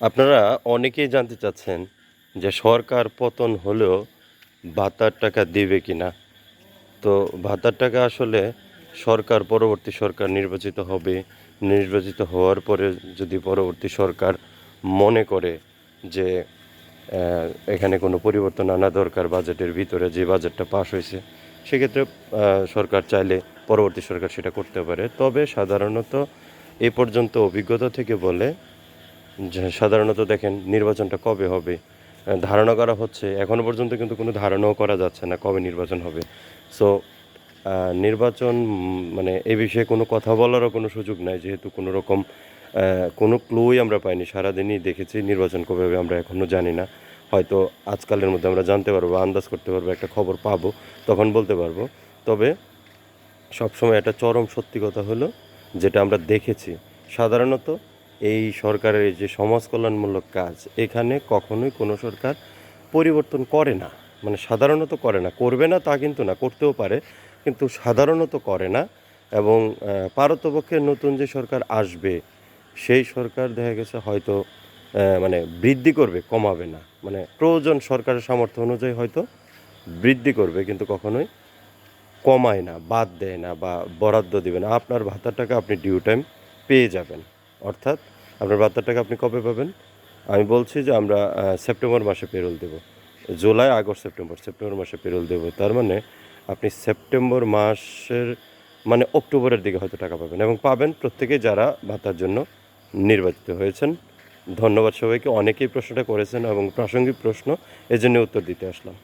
আপনারা অনেকেই জানতে চাচ্ছেন যে সরকার পতন হলেও ভাতার টাকা দেবে কি না তো ভাতার টাকা আসলে সরকার, পরবর্তী সরকার নির্বাচিত হবে। নির্বাচিত হওয়ার পরে যদি পরবর্তী সরকার মনে করে যে এখানে কোনো পরিবর্তন আনা দরকার বাজেটের ভিতরে, যে বাজেটটা পাশ হয়েছে, সেক্ষেত্রে সরকার চাইলে পরবর্তী সরকার সেটা করতে পারে। তবে সাধারণত এ পর্যন্ত অভিজ্ঞতা থেকে বলে সাধারণত দেখেন নির্বাচনটা কবে হবে? ধারণা করা হচ্ছে, এখনও পর্যন্ত কিন্তু কোনো ধারণাও করা যাচ্ছে না কবে নির্বাচন হবে। সো নির্বাচন মানে এ বিষয়ে কোনো কথা বলারও কোনো সুযোগ নাই, যেহেতু কোনো রকম কোনো ক্লুই আমরা পাইনি। সারাদিনই দেখেছি নির্বাচন কবে হবে, আমরা এখনও জানি না। হয়তো আজকালের মধ্যে আমরা জানতে পারব, আন্দাজ করতে পারব, একটা খবর পাবো, তখন বলতে পারব। তবে সবসময় একটা চরম সত্যি কথা হলো, যেটা আমরা দেখেছি। সাধারণত এই সরকারের যে সমাজ কল্যাণমূলক কাজ, এখানে কখনোই কোনো সরকার পরিবর্তন করে না। মানে সাধারণত করে না। করবে না তা কিন্তু না, করতেও পারে, কিন্তু সাধারণত করে না। এবং পারতপক্ষে নতুন যে সরকার আসবে, সেই সরকার দেখা গেছে হয়তো মানে বৃদ্ধি করবে, কমাবে না। মানে প্রয়োজন সরকারের সামর্থ্য অনুযায়ী হয়তো বৃদ্ধি করবে, কিন্তু কখনোই কমায় না, বাদ দেয় না বা বরাদ্দ দিবে না। আপনার ভাতার টাকা আপনি ডিউ টাইম পেয়ে যাবেন। অর্থাৎ আপনার ভাতার টাকা আপনি কবে পাবেন? আমি বলছি যে আমরা সেপ্টেম্বর মাসে পেরোল দেব। জুলাই, আগস্ট, সেপ্টেম্বর সেপ্টেম্বর মাসে পেরোল দেব। তার মানে আপনি সেপ্টেম্বর মাসের মানে অক্টোবরের দিকে হয়তো টাকা পাবেন এবং পাবেন প্রত্যেকেই যারা ভাতার জন্য নির্বাচিত হয়েছেন। ধন্যবাদ সবাইকে। অনেকেই প্রশ্নটা করেছেন এবং প্রাসঙ্গিক প্রশ্ন এজন্য উত্তর দিতে আসলাম।